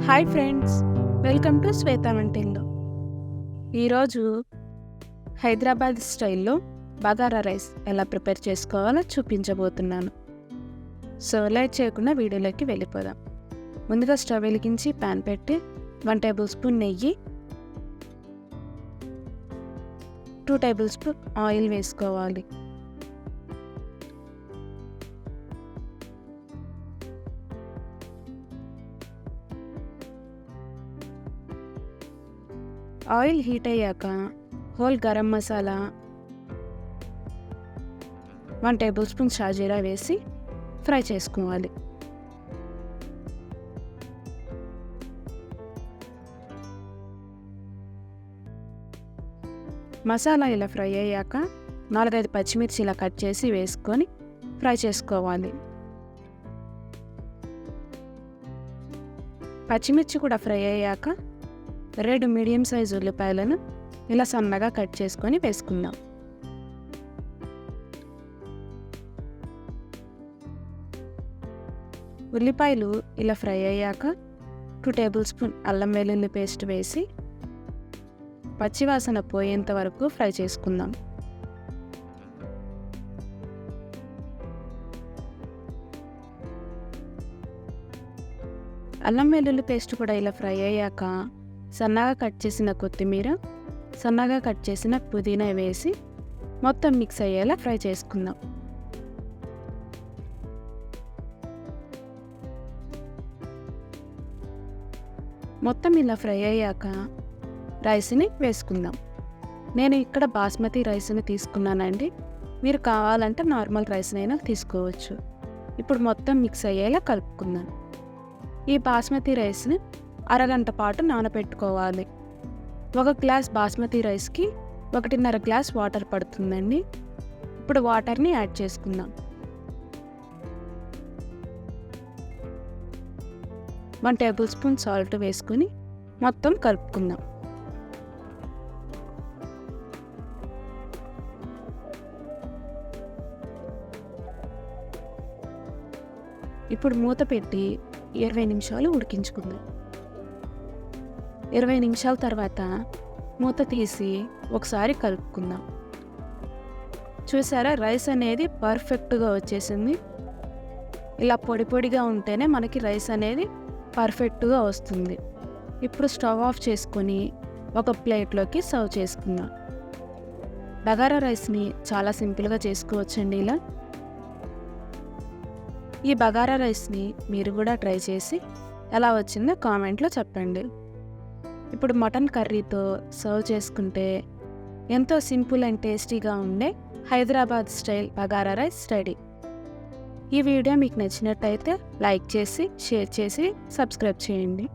Hi friends welcome to Shweta Vantillu. ఈరోజు హైదరాబాద్ స్టైల్లో bagara rice ఎలా ప్రిపేర్ చేసుకోవాలో చూపించబోతున్నాను. సో లైట్ చేయకుండా వీడియోలోకి వెళ్ళిపోదాం. ముందుగా స్టవ్ వెలిగించి ప్యాన్ పెట్టి వన్ టేబుల్ స్పూన్ నెయ్యి టూ టేబుల్ స్పూన్ ఆయిల్ వేసుకోవాలి. ఆయిల్ హీట్ అయ్యాక whole garam masala one tablespoon షాజీరా వేసి ఫ్రై చేసుకోవాలి. మసాలా ఇలా ఫ్రై అయ్యాక నాలుగైదు పచ్చిమిర్చి ఇలా కట్ చేసి వేసుకొని ఫ్రై చేసుకోవాలి. పచ్చిమిర్చి కూడా ఫ్రై అయ్యాక రెండు మీడియం సైజు ఉల్లిపాయలను ఇలా సన్నగా కట్ చేసుకొని వేసుకుందాం. ఉల్లిపాయలు ఇలా ఫ్రై అయ్యాక టూ టేబుల్ స్పూన్ అల్లం వెల్లుల్లి పేస్ట్ వేసి పచ్చివాసన పోయేంత వరకు ఫ్రై చేసుకుందాం. అల్లం వెల్లుల్లి పేస్ట్ కూడా ఇలా ఫ్రై అయ్యాక సన్నగా కట్ చేసిన కొత్తిమీర సన్నగా కట్ చేసిన పుదీనా వేసి మొత్తం మిక్స్ అయ్యేలా ఫ్రై చేసుకుందాం. మొత్తం ఇలా ఫ్రై అయ్యాక రైస్ని వేసుకుందాం. నేను ఇక్కడ బాస్మతి రైస్ని తీసుకున్నానండి. మీరు కావాలంటే నార్మల్ రైస్నైనా తీసుకోవచ్చు. ఇప్పుడు మొత్తం మిక్స్ అయ్యేలా కలుపుకుందాం. ఈ బాస్మతి రైస్ని అరగంట పాటు నానబెట్టుకోవాలి ఒక గ్లాస్ బాస్మతి రైస్కి ఒకటిన్నర గ్లాస్ వాటర్ పడుతుందండి. ఇప్పుడు వాటర్ని యాడ్ చేసుకుందాం. వన్ టేబుల్ స్పూన్ సాల్ట్ వేసుకుని మొత్తం కలుపుకుందాం. ఇప్పుడు మూత పెట్టి ఇరవై నిమిషాలు ఉడికించుకుందాం. ఇరవై నిమిషాల తర్వాత మూత తీసి ఒకసారి కలుపుకుందాం. చూసారా? రైస్ అనేది పర్ఫెక్ట్గా వచ్చేసింది. ఇలా పొడి పొడిగా ఉంటేనే మనకి రైస్ అనేది పర్ఫెక్ట్గా వస్తుంది. ఇప్పుడు స్టవ్ ఆఫ్ చేసుకొని ఒక ప్లేట్లోకి సర్వ్ చేసుకుందాం. బగారా రైస్ని చాలా సింపుల్గా చేసుకోవచ్చండి ఇలా. ఈ బగారా రైస్ని మీరు కూడా ట్రై చేసి ఎలా వచ్చిందో కామెంట్లో చెప్పండి. ఇప్పుడు మటన్ కర్రీతో సర్వ్ చేసుకుంటే ఎంతో సింపుల్ అండ్ టేస్టీగా ఉండే Hyderabad style bagara rice ready. ఈ వీడియో మీకు నచ్చినట్టయితే లైక్ చేసి షేర్ చేసి సబ్స్క్రైబ్ చేయండి.